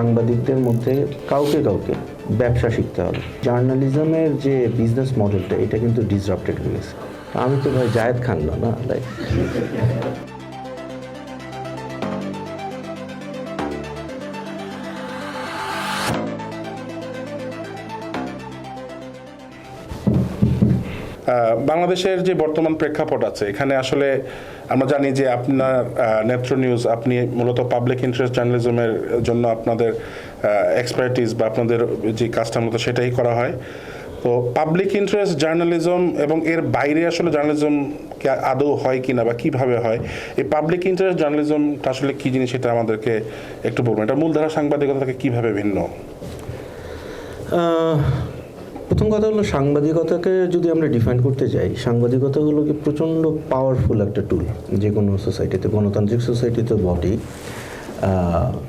সাংবাদিকদের মধ্যে কাউকে কাউকে ব্যবসা শিখতে হবে। জার্নালিজমের যে বিজনেস মডেলটা এটা কিন্তু ডিসরাপ্টেড হয়ে গেছে। আমি তো ভাই জায়েদ খান না লাইক বাংলাদেশের যে বর্তমান প্রেক্ষাপট আছে, এখানে আসলে আমরা জানি যে আপনার নেত্র নিউজ আপনি মূলত পাবলিক ইন্টারেস্ট জার্নালিজমের জন্য আপনাদের এক্সপার্টিস বা আপনাদের যে কাজটা মূলত সেটাই করা হয়। তো পাবলিক ইন্টারেস্ট জার্নালিজম এবং এর বাইরে আসলে জার্নালিজম আদৌ হয় কিনা বা কীভাবে হয়, এই পাবলিক ইন্টারেস্ট জার্নালিজমটা আসলে কী জিনিস সেটা আমাদেরকে একটু বলবেন? এটা মূলধারা সাংবাদিকতা থেকে কীভাবে ভিন্ন? প্রথম কথা হলো সাংবাদিকতাকে যদি আমরা ডিফাইন করতে যাই সাংবাদিকতা হলো কি প্রচণ্ড পাওয়ারফুল একটা টুল যে কোনো সোসাইটিতে গণতান্ত্রিক সোসাইটিতে বটেই।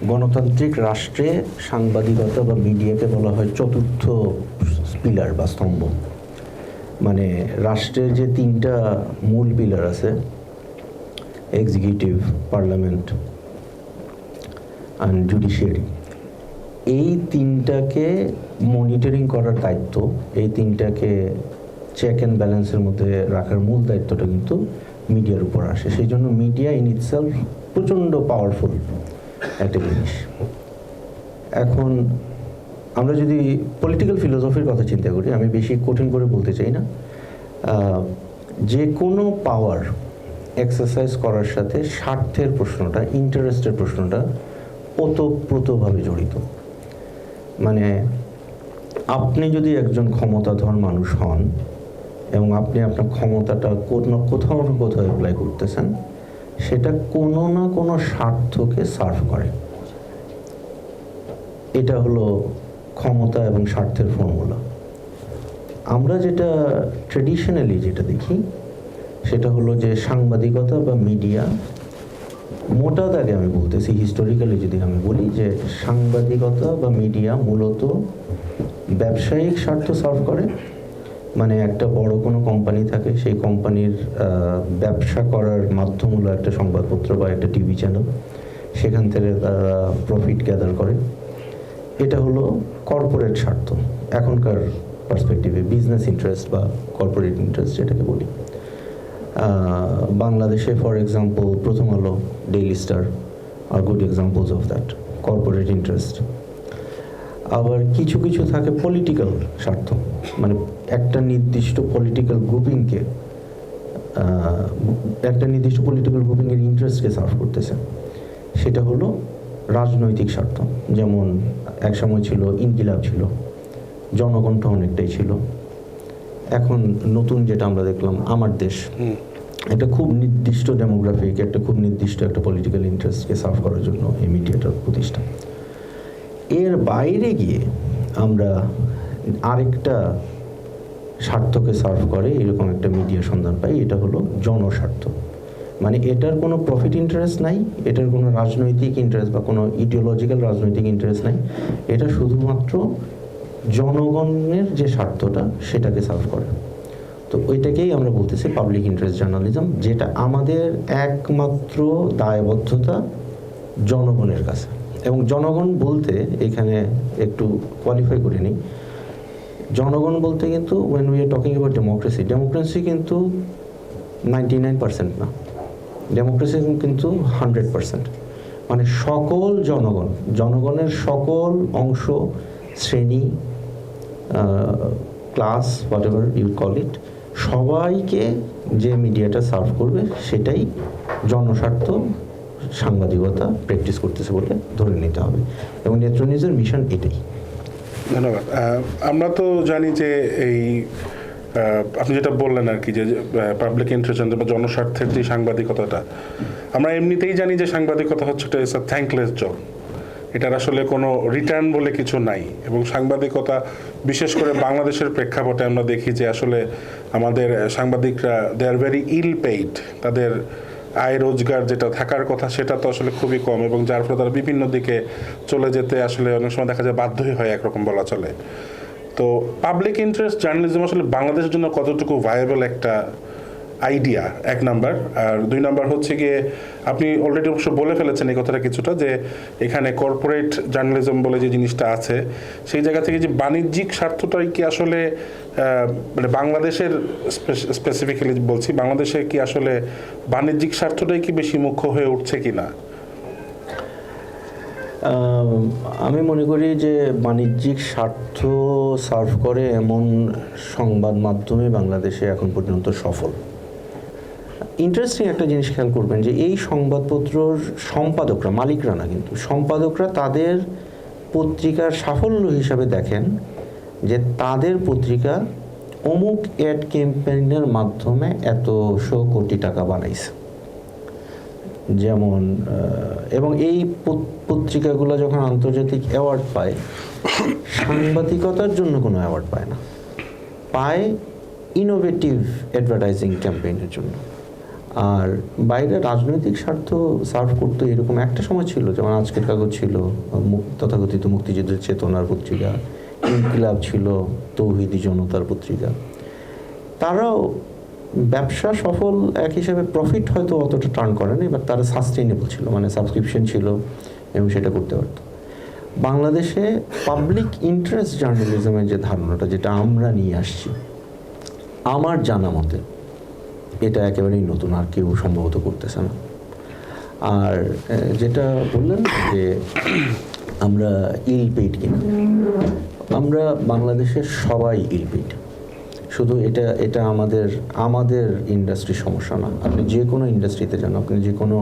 গণতান্ত্রিক রাষ্ট্রে সাংবাদিকতা বা মিডিয়াকে বলা হয় চতুর্থ পিলার বা স্তম্ভ। মানে রাষ্ট্রের যে তিনটা মূল পিলার আছে এক্সিকিউটিভ পার্লামেন্ট অ্যান্ড জুডিশিয়ারি এই তিনটাকে মনিটরিং করার দায়িত্ব, এই তিনটাকে চেক অ্যান্ড ব্যালেন্সের মধ্যে রাখার মূল দায়িত্বটা কিন্তু মিডিয়ার উপর আসে। সেই জন্য মিডিয়া ইন ইটসেলফ প্রচণ্ড পাওয়ারফুল একটা জিনিস। এখন আমরা যদি পলিটিক্যাল ফিলোসফির কথা চিন্তা করি, আমি বেশি কঠিন করে বলতে চাই না। যে কোনো পাওয়ার এক্সারসাইজ করার সাথে স্বার্থের প্রশ্নটা ইন্টারেস্টের প্রশ্নটা ওতপ্রোতভাবে জড়িত। মানে আপনি যদি একজন ক্ষমতাধর মানুষ হন এবং আপনি আপনার ক্ষমতাটা কোনো কোথাও না কোথাও অ্যাপ্লাই করতেছেন, সেটা কোনো না কোনো স্বার্থকে সার্ভ করে। এটা হলো ক্ষমতা এবং স্বার্থের ফর্মুলা আমরা যেটা ট্রেডিশনালি যেটা দেখি, সেটা হলো যে সাংবাদিকতা বা মিডিয়া মোটা দাগে আমি বলতেছি হিস্টোরিক্যালি যদি আমি বলি যে সাংবাদিকতা বা মিডিয়া মূলত ব্যবসায়িক স্বার্থ সার্ভ করে। মানে একটা বড় কোনো কোম্পানি থাকে, সেই কোম্পানির ব্যবসা করার মাধ্যম হলো একটা সংবাদপত্র বা একটা টিভি চ্যানেল সেখান থেকে তারা প্রফিট গ্যাদার করে। এটা হলো কর্পোরেট স্বার্থ, এখনকার পার্সপেক্টিভে বিজনেস ইন্টারেস্ট বা কর্পোরেট ইন্টারেস্ট যেটাকে বলি। বাংলাদেশে for example Prothom Alo daily star R good examples of that corporate interest আবার কিছু কিছু থাকে পলিটিক্যাল স্বার্থ মানে একটা নির্দিষ্ট পলিটিক্যাল গ্রুপিংকে একটা নির্দিষ্ট পলিটিক্যাল গ্রুপিংয়ের ইন্টারেস্টকে সার্ভ করতেছে। সেটা হলো রাজনৈতিক স্বার্থ, যেমন এক সময় ছিল, ইনকিলাব ছিল, জনকণ্ঠ অনেকটাই ছিল এখন নতুন যেটা আমরা দেখলাম আমার দেশ। একটা খুব নির্দিষ্ট ডেমোগ্রাফিক একটা খুব নির্দিষ্ট একটা পলিটিক্যাল ইন্টারেস্টকে সার্ভ করার জন্য এই মিডিয়াটার প্রতিষ্ঠান এর বাইরে গিয়ে আমরা আরেকটা স্বার্থকে সার্ভ করে এরকম একটা মিডিয়া সন্ধান পাই এটা হলো জনস্বার্থ। মানে এটার কোনো প্রফিট ইন্টারেস্ট নাই এটার কোনো রাজনৈতিক ইন্টারেস্ট বা কোনো ইডিওলজিক্যাল রাজনৈতিক ইন্টারেস্ট নাই। এটা শুধুমাত্র জনগণের যে স্বার্থটা সেটাকে সার্ভ করে। তো ওইটাকেই আমরা বলতেছি পাবলিক ইন্টারেস্ট জার্নালিজম যেটা আমাদের একমাত্র দায়বদ্ধতা জনগণের কাছে। এবং জনগণ বলতে এখানে একটু কোয়ালিফাই করে নিই। জনগণ বলতে কিন্তু when we are talking about democracy democracy কিন্তু নাইনটি নাইন পার্সেন্ট না। ডেমোক্রেসি কিন্তু হান্ড্রেড পার্সেন্ট মানে সকল জনগণ, জনগণের সকল অংশ, শ্রেণি class whatever you call it সবাইকে যে মিডিয়াটা সার্ভ করবে সেটাই জনস্বার্থ সাংবাদিকতা প্র্যাকটিস করতেছে বলে ধরে নিতে হবে। এবং নেত্র নিউজের মিশন এটাই। ধন্যবাদ। আমরা তো জানি যে এই আপনি যেটা বললেন আর কি যে পাবলিক ইন্টারেস্ট বা জনস্বার্থের যে সাংবাদিকতাটা, আমরা এমনিতেই জানি যে সাংবাদিকতা হচ্ছে এটা ইস থ্যাঙ্কলেস জব এটার আসলে কোনো রিটার্ন বলে কিছু নাই। এবং সাংবাদিকতা, বিশেষ করে বাংলাদেশের প্রেক্ষাপটে আমরা দেখি যে আসলে আমাদের সাংবাদিকরা দে আর ভেরি ইল পেইড তাদের আয় রোজগার যেটা থাকার কথা, সেটা তো আসলে খুবই কম এবং যার ফলে তারা বিভিন্ন দিকে চলে যেতে আসলে অনেক সময় দেখা যায় বাধ্যই হয় একরকম বলা চলে। তো পাবলিক ইন্টারেস্ট জার্নালিজম আসলে বাংলাদেশের জন্য কতটুকু ভায়াবল একটা আইডিয়া এক নাম্বার আর দুই নাম্বার হচ্ছে গিয়ে, আপনি অলরেডি অবশ্য বলে ফেলেছেন এই কথাটা কিছুটা, যে এখানে কর্পোরেট জার্নালিজম বলে যে জিনিসটা আছে, সেই জায়গা থেকে যে বাণিজ্যিক স্বার্থটাই কি আসলে মানে বাংলাদেশের স্পেসিফিক্যালি বলছি, বাংলাদেশে কি আসলে বাণিজ্যিক স্বার্থটাই কি বেশি মুখ্য হয়ে উঠছে কি না আমি মনে করি যে বাণিজ্যিক স্বার্থ সার্ভ করে এমন সংবাদ মাধ্যমে বাংলাদেশে এখন পর্যন্ত সফল। ইন্টারেস্টিং একটা জিনিস খেয়াল করবেন যে এই সংবাদপত্রর সম্পাদকরা, মালিকরা না কিন্তু, সম্পাদকরা তাদের পত্রিকার সাফল্য হিসাবে দেখেন যে তাদের পত্রিকা অমুক অ্যাড ক্যাম্পেইনের মাধ্যমে এত শো কোটি টাকা বানাইছে। যেমন এবং এই পত্রিকাগুলো যখন আন্তর্জাতিক অ্যাওয়ার্ড পায়, সাংবাদিকতার জন্য কোনো অ্যাওয়ার্ড পায় না। পায় ইনোভেটিভ অ্যাডভার্টাইজিং ক্যাম্পেইনের জন্য। আর বাইরে রাজনৈতিক স্বার্থ সার্ভ করতে এরকম একটা সময় ছিল, যেমন আজকের কাগজ ছিল তথাকথিত মুক্তিযুদ্ধের চেতনার পত্রিকা, ইনকিলাব ছিল, তৌহিদি জনতার পত্রিকা। তারাও ব্যবসা সফল এক হিসাবে প্রফিট হয়তো অতটা টার্ন করেনি বাট তারা সাস্টেইনেবল ছিল মানে সাবস্ক্রিপশন ছিল এবং সেটা করতে পারত। বাংলাদেশে পাবলিক ইন্টারেস্ট জার্নালিজমের যে ধারণাটা, যেটা আমরা নিয়ে আসছি, আমার জানা মতে এটা একেবারেই নতুন, আর কেউ সম্ভবত করতেছে না। আর যেটা বললেন যে আমরা ইল পেইড কিনা, আমরা বাংলাদেশের সবাই ইল পেইড। শুধু এটা এটা আমাদের আমাদের ইন্ডাস্ট্রির সমস্যা না। আপনি যে কোনো ইন্ডাস্ট্রিতে যান, আপনি যে কোনো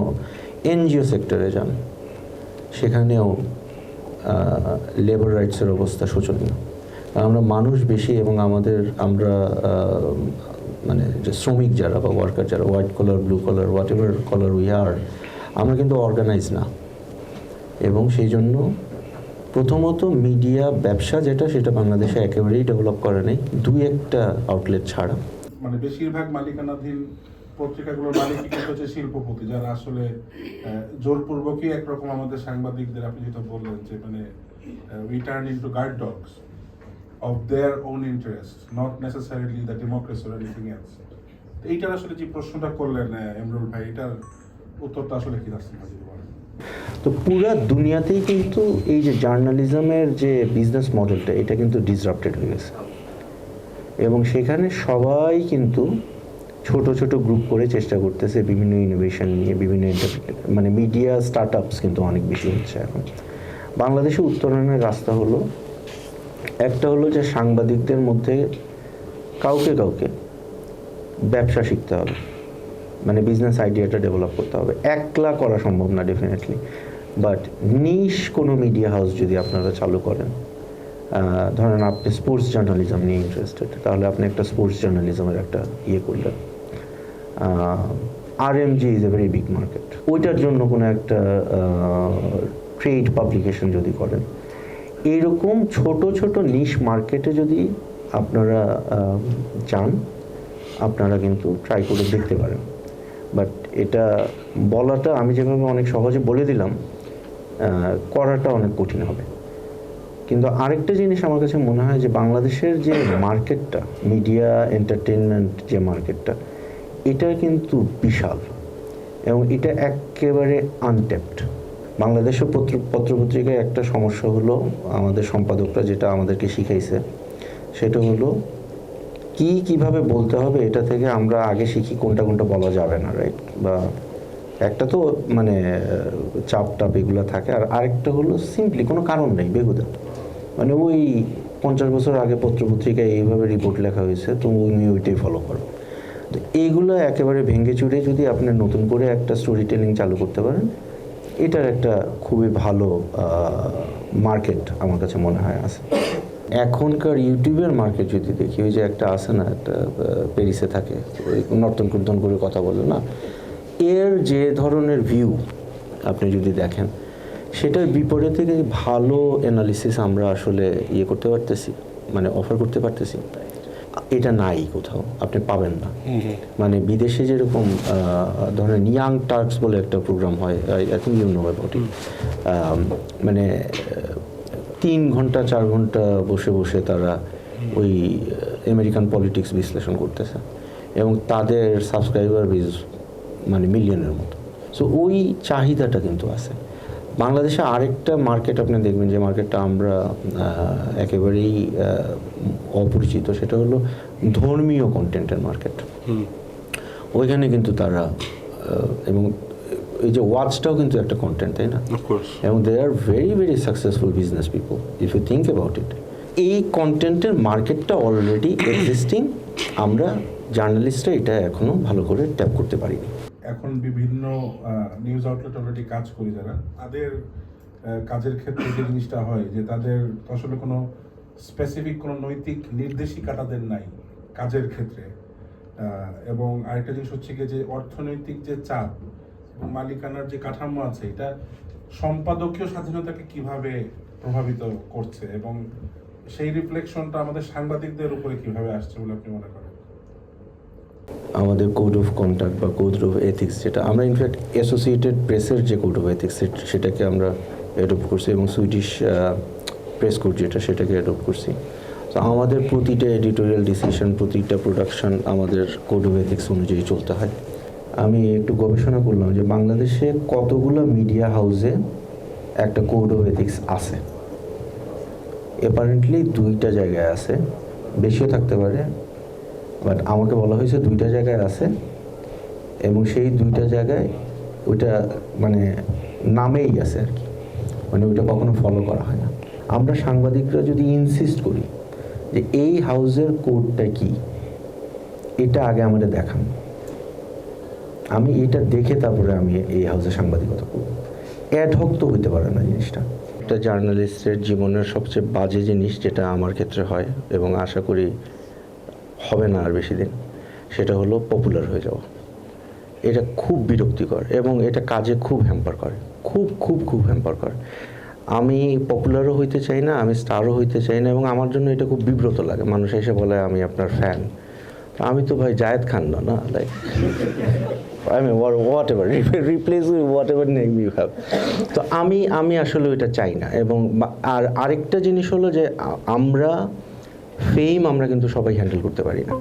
এনজিও সেক্টরে যান, সেখানেও লেবার রাইটসের অবস্থা শোচনীয়। আমরা মানুষ বেশি এবং আমাদের, আমরা মানে যে শ্রমিক যারা বা ওয়ার্কার যারা white collar blue collar whatever collar we are আমরা কিন্তু অর্গানাইজ না। এবং সেই জন্য প্রথমত মিডিয়া ব্যবসা যেটা, সেটা বাংলাদেশে একেবারেই ডেভেলপ করে নেই। দুই একটা আউটলেট ছাড়া। মানে বেশিরভাগ মালিকানাধীন পত্রিকাগুলোর কিন্তু হচ্ছে শিল্পপতি, যারা আসলে জোরপূর্বকই একরকম আমাদের সাংবাদিকদের, আপনি যেটা বললেন যে মানে we turn into guard dogs of their own interest not necessarily the democracy or anything else এইটার আসলে যে প্রশ্নটা করলেন এমরুল ভাই, এটার উত্তরটা আসলে কি তো পুরা দুনিয়াতেই কিন্তু এই যে জার্নালিজমের যে বিজনেস মডেলটা এটা কিন্তু ডিসরাপ্টেড হয়ে গেছে। এবং সেখানে সবাই কিন্তু ছোট ছোট গ্রুপ করে চেষ্টা করতেছে বিভিন্ন ইনোভেশন নিয়ে, বিভিন্ন মানে মিডিয়া স্টার্ট কিন্তু অনেক বেশি হচ্ছে এখন। বাংলাদেশে উত্তরণের রাস্তা হলো একটা হলো যে সাংবাদিকদের মধ্যে কাউকে কাউকে ব্যবসা শিখতে হবে মানে বিজনেস আইডিয়াটা ডেভেলপ করতে হবে। একলা করা সম্ভব না ডেফিনেটলি বাট নিশ কোনো মিডিয়া হাউস যদি আপনারা চালু করেন ধরেন আপনি স্পোর্টস জার্নালিজম নিয়ে ইন্টারেস্টেড তাহলে আপনি একটা স্পোর্টস জার্নালিজমের একটা ইয়ে করলেন। R M G is a very big market ওইটার জন্য কোনো একটা ট্রেড পাবলিকেশন যদি করেন এইরকম ছোট ছোট নিশ মার্কেটে যদি আপনারা চান আপনারা কিন্তু ট্রাই করে দেখতে পারেন। বাট এটা বলাটা আমি যেভাবে অনেক সহজে বলে দিলাম করাটা অনেক কঠিন হবে। কিন্তু আরেকটা জিনিস আমার কাছে মনে হয় যে বাংলাদেশের যে মার্কেটটা মিডিয়া এন্টারটেনমেন্ট যে মার্কেটটা এটা কিন্তু বিশাল। এবং এটা একেবারে আনটেপড বাংলাদেশের পত্র, পত্রপত্রিকায় একটা সমস্যা হলো আমাদের সম্পাদকরা যেটা আমাদেরকে শিখাইছে। সেটা হলো কি কীভাবে বলতে হবে এটা থেকে আমরা আগে শিখি কোনটা কোনটা বলা যাবে না রাইট বা একটা তো মানে চাপ টাপ এগুলো থাকে। আর আরেকটা হলো সিম্পলি কোনো কারণ নেই, বেহুদা। মানে ওই পঞ্চাশ বছর আগে পত্রপত্রিকায় এইভাবে রিপোর্ট লেখা হয়েছে তো তুমি ওইটাই ফলো করো। তো এইগুলো একেবারে ভেঙে চুরে যদি আপনি নতুন করে একটা স্টোরি টেলিং চালু করতে পারেন এটার একটা খুবই ভালো মার্কেট আমার কাছে মনে হয় আছে। এখনকার ইউটিউবের মার্কেট যদি দেখি, ওই যে একটা আছে না, একটা প্যারিসে থাকে, ওই নর্তন কীর্তন করে কথা বলে না? এর যে ধরনের ভিউ আপনি যদি দেখেন, সেটার বিপরীতে থেকে ভালো অ্যানালিসিস আমরা আসলে ইয়ে করতে পারতেছি মানে অফার করতে পারতেছি। এটা নাই কোথাও আপনি পাবেন না। মানে বিদেশে যেরকম ধরেন ইয়াং টার্কস বলে একটা প্রোগ্রাম হয় I think you know about it মানে তিন ঘণ্টা চার ঘণ্টা বসে বসে তারা ওই আমেরিকান পলিটিক্স বিশ্লেষণ করতেছে। এবং তাদের সাবস্ক্রাইবার বেজ মানে মিলিয়নের মতো। সো ওই চাহিদাটা কিন্তু আছে। বাংলাদেশে আরেকটা মার্কেট আপনি দেখবেন যে মার্কেটটা আমরা একেবারেই অপরিচিত সেটা হলো ধর্মীয় কন্টেন্টের মার্কেট ওইখানে কিন্তু তারা এবং এই যে ওয়াচটাও কিন্তু একটা কন্টেন্ট তাই না? এবং they are very very successful business people if you think about it এই কন্টেন্টের মার্কেটটা অলরেডি এক্সিস্টিং আমরা জার্নালিস্টরা এটা এখনও ভালো করে ট্যাপ করতে পারিনি। এখন বিভিন্ন নিউজ আউটলেট অলরেডি কাজ করি যারা। তাদের কাজের ক্ষেত্রে যে জিনিসটা হয় যে তাদের আসলে কোনো স্পেসিফিক কোনো নৈতিক নির্দেশিকা তাদের নাই কাজের ক্ষেত্রে। এবং আরেকটা জিনিস হচ্ছে কি যে অর্থনৈতিক যে চাপ মালিকানার যে কাঠামো আছে, এটা সম্পাদকীয় স্বাধীনতাকে কীভাবে প্রভাবিত করছে এবং সেই রিফ্লেকশনটা আমাদের সাংবাদিকদের উপরে কীভাবে আসছে বলে আপনি মনে করেন? আমাদের কোড অফ কন্ডাক্ট বা কোড অফ এথিক্স যেটা, আমরা ইনফ্যাক্ট অ্যাসোসিয়েটেড প্রেসের যে কোড অফ এথিক্স সেটাকে আমরা অ্যাডপ্ট করছি এবং সুইডিশ প্রেস কোড যেটা সেটাকে অ্যাডপ্ট করছি। তো আমাদের প্রতিটা এডিটোরিয়াল ডিসিশন প্রতিটা প্রোডাকশন আমাদের কোড অফ এথিক্স অনুযায়ী চলতে হয়। আমি একটু গবেষণা করলাম যে বাংলাদেশে কতগুলো মিডিয়া হাউসে একটা কোড অফ এথিক্স আছে। অ্যাপারেন্টলি দুইটা জায়গায় আছে। বেশিও থাকতে পারে বাট আমাকে বলা হয়েছে দুইটা জায়গায় আছে। এবং সেই দুইটা জায়গায় ওইটা মানে নামেই আছে আর কি। মানে ওইটা কখনো ফলো করা হয় না। আমরা সাংবাদিকরা যদি ইনসিস্ট করি যে এই হাউসের কোডটা কি, এটা আগে আমাদের দেখান। আমি এটা দেখে তারপরে আমি এই হাউসে সাংবাদিকতা করব। অ্যাডহক তো হইতে পারে না জিনিসটা। একটা জার্নালিস্টের জীবনের সবচেয়ে বাজে জিনিস যেটা আমার ক্ষেত্রে হয় এবং আশা করি হবে না আর বেশি দিন, সেটা হলো পপুলার হয়ে যাওয়া। এটা খুব বিরক্তিকর এবং এটা কাজে খুব হ্যাম্পার করে। খুব খুব খুব হ্যাম্পার করে। আমি পপুলারও হইতে চাই না, আমি স্টারও হইতে চাই না এবং আমার জন্য এটা খুব বিব্রত লাগে। মানুষ এসে বলে, আমি আপনার ফ্যান আমি তো ভাই জায়েদ খান না না? Like I mean whatever replace with whatever name you have তো আমি আমি আসলে ওইটা চাই না এবং আর আরেকটা জিনিস হলো যে আমরা ফেম আমরা কিন্তু সবাই হ্যান্ডেল করতে পারি না।